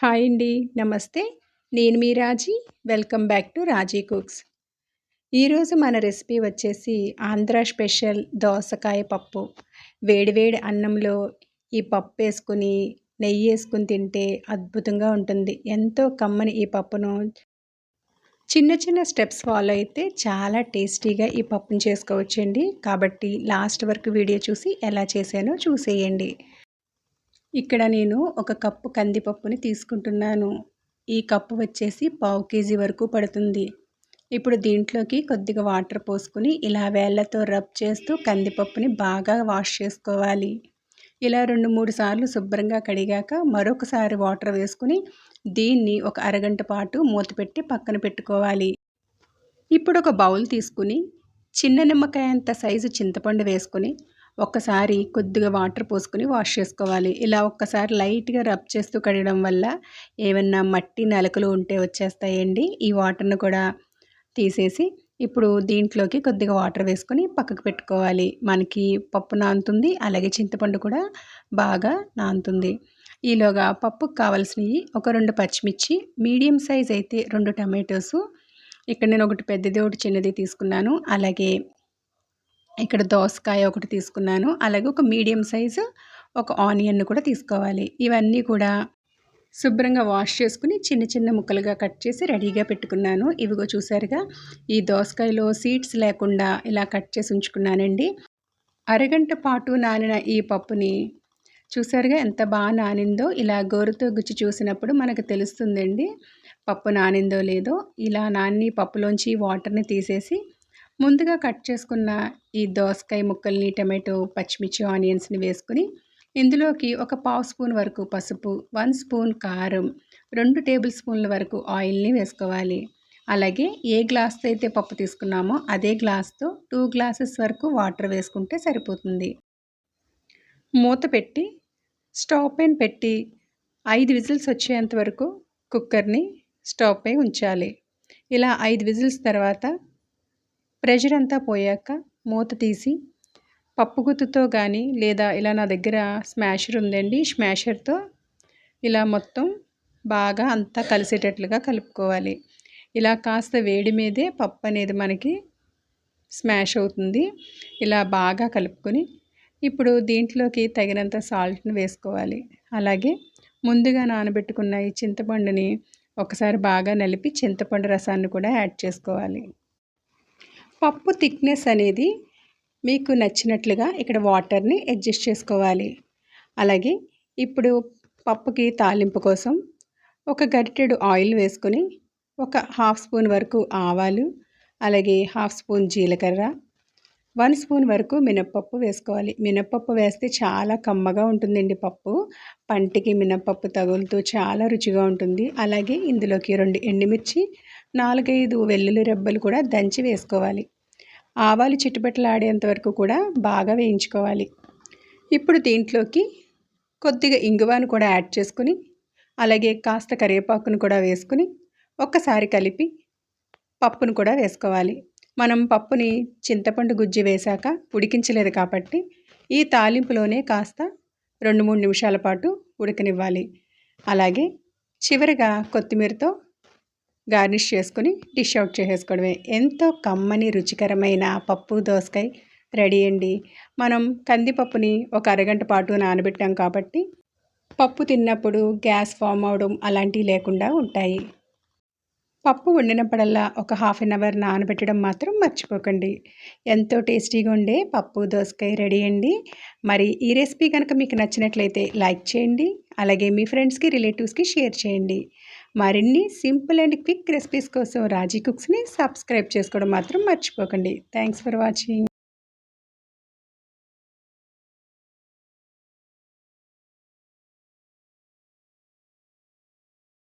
Hi అండి. నమస్తే. నేను మీ Raji. Welcome back to Raji Cooks. ఈరోజు మన రెసిపీ వచ్చేసి ఆంధ్ర స్పెషల్ దోసకాయ పప్పు. వేడివేడి అన్నంలో ఈ పప్పు వేసుకుని నెయ్యి వేసుకుని తింటే అద్భుతంగా ఉంటుంది. ఎంతో కమ్మని ఈ పప్పును. చిన్న చిన్న స్టెప్స్ ఫాలో అయితే చాలా టేస్టీగా ఈ పప్పును చేసుకోవచ్చండి. కాబట్టి లాస్ట్ వరకు వీడియో చూసి ఎలా చేశానో చూసేయండి. ఇక్కడ నేను ఒక కప్పు కందిపప్పుని తీసుకుంటున్నాను. ఈ కప్పు వచ్చేసి పావు కేజీ వరకు పడుతుంది. ఇప్పుడు దీంట్లోకి కొద్దిగా వాటర్ పోసుకుని ఇలా వేళ్ళతో రబ్ చేస్తూ కందిపప్పుని బాగా వాష్ చేసుకోవాలి. ఇలా రెండు మూడు సార్లు శుభ్రంగా కడిగాక మరొకసారి వాటర్ వేసుకుని దీన్ని ఒక అరగంట పాటు మూత పెట్టి పక్కన పెట్టుకోవాలి. ఇప్పుడు ఒక బౌల్ తీసుకుని చిన్న నిమ్మకాయ అంత సైజు చింతపండు వేసుకుని ఒక్కసారి కొద్దిగా వాటర్ పోసుకొని వాష్ చేసుకోవాలి. ఇలా ఒక్కసారి లైట్గా రబ్ చేస్తూ కడగడం వల్ల ఏమన్నా మట్టి నలకలు ఉంటే వచ్చేస్తాయండి. ఈ వాటర్ను కూడా తీసేసి ఇప్పుడు దీంట్లోకి కొద్దిగా వాటర్ వేసుకొని పక్కకు పెట్టుకోవాలి. మనకి పప్పు నానుతుంది అలాగే చింతపండు కూడా బాగా నానుతుంది. ఈలోగా పప్పుకు కావాల్సినవి ఒక రెండు పచ్చిమిర్చి మీడియం సైజ్ అయితే రెండు టమాటోసు. ఇక్కడ నేను ఒకటి పెద్దది ఒకటి చిన్నది తీసుకున్నాను. అలాగే ఇక్కడ దోసకాయ ఒకటి తీసుకున్నాను. అలాగే ఒక మీడియం సైజు ఒక ఆనియన్ కూడా తీసుకోవాలి. ఇవన్నీ కూడా శుభ్రంగా వాష్ చేసుకుని చిన్న చిన్న ముక్కలుగా కట్ చేసి రెడీగా పెట్టుకున్నాను. ఇవిగో చూసారుగా ఈ దోసకాయలో సీడ్స్ లేకుండా ఇలా కట్ చేసి ఉంచుకున్నానండి. అరగంట పాటు నానిన ఈ పప్పుని చూసారుగా ఎంత బాగా నానిందో ఇలా గోరుతో గుచ్చి చూసినప్పుడు మనకు తెలుస్తుందండి పప్పు నానిందో లేదో. ఇలా నాని పప్పులోంచి వాటర్ని తీసేసి ముందుగా కట్ చేసుకున్న ఈ దోసకాయ ముక్కల్ని టమాటో పచ్చిమిర్చి ఆనియన్స్ని వేసుకుని ఇందులోకి ఒక పావు స్పూన్ వరకు పసుపు వన్ స్పూన్ కారం రెండు టేబుల్ స్పూన్ల వరకు ఆయిల్ని వేసుకోవాలి. అలాగే ఏ గ్లాస్తో అయితే పప్పు తీసుకున్నామో అదే గ్లాస్తో టూ గ్లాసెస్ వరకు వాటర్ వేసుకుంటే సరిపోతుంది. మూత పెట్టి స్టవ్ పైన పెట్టి ఐదు విజిల్స్ వచ్చేంత వరకు కుక్కర్ని స్టవ్ పై ఉంచాలి. ఇలా ఐదు విజిల్స్ తర్వాత ప్రెషర్ అంతా పోయాక మూత తీసి పప్పు గుత్తుతో కానీ లేదా ఇలా నా దగ్గర స్మాషర్ ఉందండి స్మాషర్తో ఇలా మొత్తం బాగా అంతా కలిసేటట్లుగా కలుపుకోవాలి. ఇలా కాస్త వేడి మీదే పప్పు అనేది మనకి స్మాష్ అవుతుంది. ఇలా బాగా కలుపుకొని ఇప్పుడు దీంట్లోకి తగినంత సాల్ట్ని వేసుకోవాలి. అలాగే ముందుగా నానబెట్టుకున్న ఈ చింతపండుని ఒకసారి బాగా నలిపి చింతపండు రసాన్ని కూడా యాడ్ చేసుకోవాలి. పప్పు థిక్నెస్ అనేది మీకు నచ్చినట్లుగా ఇక్కడ వాటర్ని అడ్జస్ట్ చేసుకోవాలి. అలాగే ఇప్పుడు పప్పుకి తాలింపు కోసం ఒక గరిటెడు ఆయిల్ వేసుకొని ఒక హాఫ్ స్పూన్ వరకు ఆవాలు అలాగే హాఫ్ స్పూన్ జీలకర్ర వన్ స్పూన్ వరకు మినప్పప్పు వేసుకోవాలి. మినప్పప్పు వేస్తే చాలా కమ్మగా ఉంటుందండి పప్పు. పంటికి మినప్పప్పు తగులుతూ చాలా రుచిగా ఉంటుంది. అలాగే ఇందులోకి రెండు ఎండుమిర్చి నాలుగైదు వెల్లుల్లి రెబ్బలు కూడా దంచి వేసుకోవాలి. ఆవాలు చిట్టుబెట్టలాడేంత వరకు కూడా బాగా వేయించుకోవాలి. ఇప్పుడు దీంట్లోకి కొద్దిగా ఇంగువాను కూడా యాడ్ చేసుకుని అలాగే కాస్త కరివేపాకును కూడా వేసుకుని ఒక్కసారి కలిపి పప్పును కూడా వేసుకోవాలి. మనం పప్పుని చింతపండు గుజ్జి వేశాక ఉడికించలేదు కాబట్టి ఈ తాలింపులోనే కాస్త రెండు మూడు నిమిషాల పాటు ఉడకనివ్వాలి. అలాగే చివరిగా కొత్తిమీరతో గార్నిష్ చేసుకుని డిష్ అవుట్ చేసేసుకోవడమే. ఎంతో కమ్మని రుచికరమైన పప్పు దోసకాయ రెడీ అండి. మనం కందిపప్పుని ఒక అరగంట పాటు నానబెట్టాం కాబట్టి పప్పు తిన్నప్పుడు గ్యాస్ ఫామ్ అవడం అలాంటివి లేకుండా ఉంటాయి. పప్పు వండినప్పుడల్లా ఒక హాఫ్ అన్ అవర్ నానబెట్టడం మాత్రం మర్చిపోకండి. ఎంతో టేస్టీగా ఉండే పప్పు దోసకాయ రెడీ అండి. మరి ఈ రెసిపీ కనుక మీకు నచ్చినట్లయితే లైక్ చేయండి. అలాగే మీ ఫ్రెండ్స్కి రిలేటివ్స్కి షేర్ చేయండి. మరిన్ని సింపుల్ అండ్ క్విక్ రెసిపీస్ కోసం రాజీ కుక్స్ని సబ్స్క్రైబ్ చేసుకోవడం మాత్రం మర్చిపోకండి. Thanks for watching.